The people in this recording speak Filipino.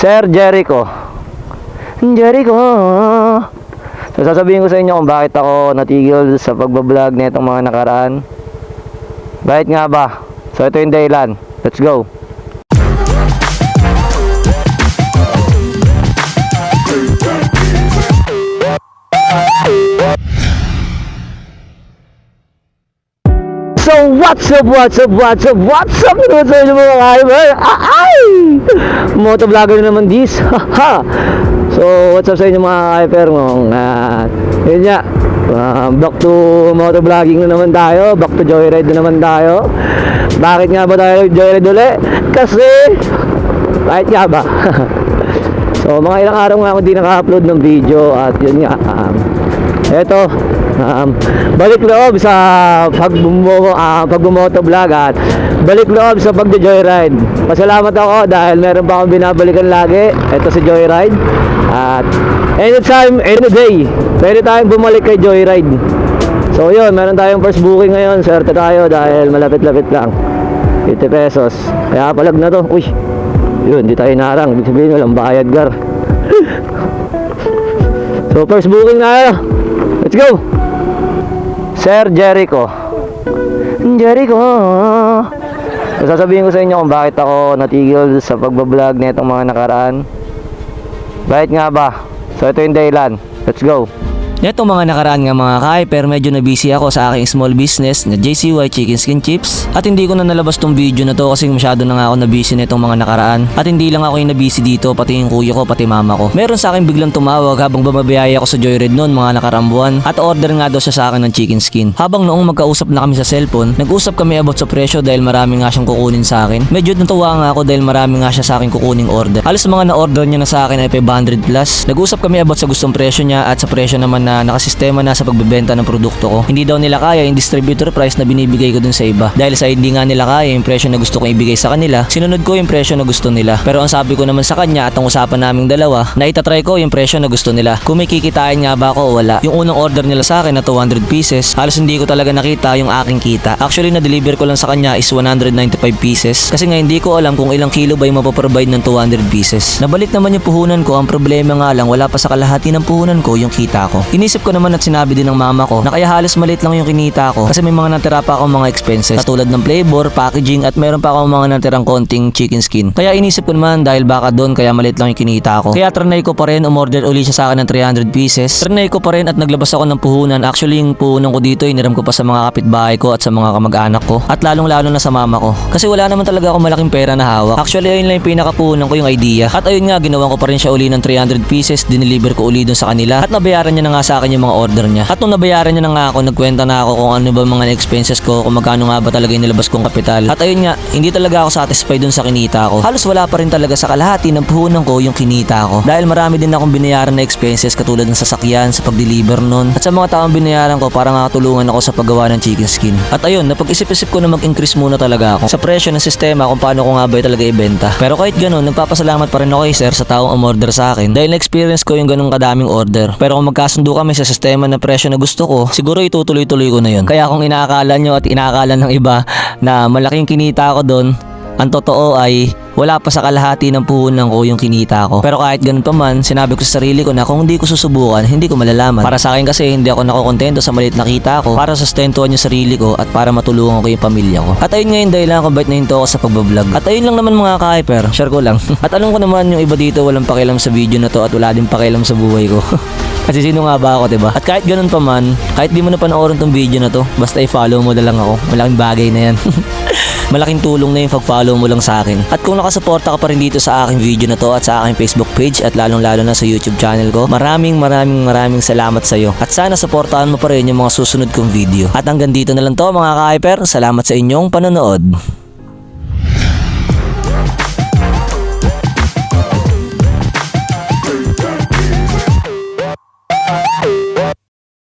Sir Jericho. Jericho. So sasabihin ko sa inyo kung bakit ako natigil sa pagbablog na itong mga nakaraan. Bakit nga ba? So ito yung dahilan. Let's go. What's up, what's up, what's up, what's up sa inyo mga kaiber? Ah, ay! Motovlogger na naman this. So what's up sa inyo mga? Ngong, uh, yun nga. ah, back to motovlogging na naman tayo. Back to joyride na naman tayo. Bakit nga ba tayo joyride uli? Kasi, bakit nga ba? so mga ilang araw nga ako hindi naka-upload ng video at yun nga. Um, eto, um, balik loob sa pagbumo, uh, pagbumoto vlog at balik loob sa pagjo-joyride. Pasalamat ako dahil meron pa akong binabalikan lagi. Ito si Joyride. At anytime, any day, pwede tayong bumalik kay Joyride. So yun, meron tayong first booking ngayon. Swerte tayo dahil malapit-lapit lang. 50 pesos. Kaya palag na to. Uy, yun, di tayo narang. Ibig sabihin, walang bayad, gar. so first booking na tayo. Let's go! Sir Jericho. Jericho. Sasabihin ko sa inyo kung bakit ako natigil sa pagbablog na itong mga nakaraan. Bakit nga ba? So ito yung dahilan. Let's go. Neto mga nakaraan nga mga ka-hyper, medyo na busy ako sa aking small business na JCY Chicken Skin Chips at hindi ko na nalabas tong video na to kasi masyado na nga ako na busy nitong mga nakaraan at hindi lang ako yung na busy dito pati yung kuya ko pati mama ko. Meron sa akin biglang tumawag habang bumabiyaya ako sa Joyride noon mga nakaraang buwan at order nga daw siya sa akin ng chicken skin. Habang noong magkausap na kami sa cellphone, nag-usap kami about sa presyo dahil marami nga siyang kukunin sa akin. Medyo natuwa nga ako dahil marami nga siya sa akin kukuning order. Halos mga na-order niya na sa akin ay 500 plus. Nag-usap kami about sa gustong presyo niya at sa presyo naman na nakasistema na sa pagbebenta ng produkto ko. Hindi daw nila kaya yung distributor price na binibigay ko dun sa iba. Dahil sa hindi nga nila kaya yung presyo na gusto kong ibigay sa kanila, sinunod ko yung presyo na gusto nila. Pero ang sabi ko naman sa kanya at ang usapan naming dalawa, na itatry ko yung presyo na gusto nila. Kung may kikitain nga ba ako o wala. Yung unang order nila sa akin na 200 pieces, halos hindi ko talaga nakita yung aking kita. Actually, na-deliver ko lang sa kanya is 195 pieces. Kasi nga hindi ko alam kung ilang kilo ba yung mapaprovide ng 200 pieces. Nabalik naman yung puhunan ko, ang problema nga lang wala pa sa kalahati ng puhunan ko yung kita ko. Inisip ko naman at sinabi din ng mama ko na kaya halos maliit lang yung kinita ko kasi may mga natira pa akong mga expenses katulad ng flavor, packaging at meron pa akong mga natirang konting chicken skin. Kaya inisip ko naman dahil baka doon kaya maliit lang yung kinita ko. Kaya trinay ko pa rin umorder uli siya sa akin ng 300 pieces. Trinay ko pa rin at naglabas ako ng puhunan. Actually yung puhunan ko dito iniram ko pa sa mga kapitbahay ko at sa mga kamag-anak ko at lalong lalo na sa mama ko. Kasi wala naman talaga ako malaking pera na hawak. Actually ayun lang yung pinakapuhunan ko yung idea. At ayun nga ginawa ko pa rin siya uli ng 300 pieces, dineliver ko uli dun sa kanila at nabayaran niya na nga sa akin yung mga order niya. At nung nabayaran niya na nga ako, nagkwenta na ako kung ano ba mga expenses ko, kung magkano nga ba talaga yung nilabas kong kapital. At ayun nga, hindi talaga ako satisfied dun sa kinita ko. Halos wala pa rin talaga sa kalahati ng puhunan ko yung kinita ko. Dahil marami din akong binayaran na expenses katulad ng sasakyan, sa pag-deliver nun. At sa mga taong binayaran ko, para nga tulungan ako sa paggawa ng chicken skin. At ayun, napag-isip-isip ko na mag-increase muna talaga ako sa presyo ng sistema kung paano ko nga ba talaga ibenta. Pero kahit ganun, nagpapasalamat pa rin ako kay sir sa taong umorder sa akin dahil na-experience ko yung ganung kadaming order. Pero kung magkasundo kami sa sistema na presyo na gusto ko, siguro itutuloy-tuloy ko na yun. Kaya kung inaakala nyo at inaakala ng iba na malaking kinita ko doon, ang totoo ay wala pa sa kalahati ng puhunan ko yung kinita ko. Pero kahit ganun pa man, sinabi ko sa sarili ko na kung hindi ko susubukan, hindi ko malalaman. Para sa akin kasi hindi ako nakokontento sa maliit na kita ko para sustentuhan yung sarili ko at para matulungan ko yung pamilya ko. At ayun nga yung dahilan kung ba't nahinto ako sa pagbablog. At ayun lang naman mga ka-hyper, share ko lang. at alam ko naman yung iba dito walang pakialam sa video na to at wala din pakialam sa buhay ko. Kasi sino nga ba ako, 'di ba? At kahit ganun pa man, kahit di mo na panoorin tong video na to, basta i-follow mo na lang ako. Malaking bagay na 'yan. Malaking tulong na yung pag-follow mo lang sa akin. At kung nakasuporta ka pa rin dito sa aking video na to at sa aking Facebook page at lalong lalo na sa YouTube channel ko, maraming maraming maraming salamat sa iyo. At sana suportahan mo pa rin yung mga susunod kong video. At hanggang dito na lang to mga ka-hyper. Salamat sa inyong panonood.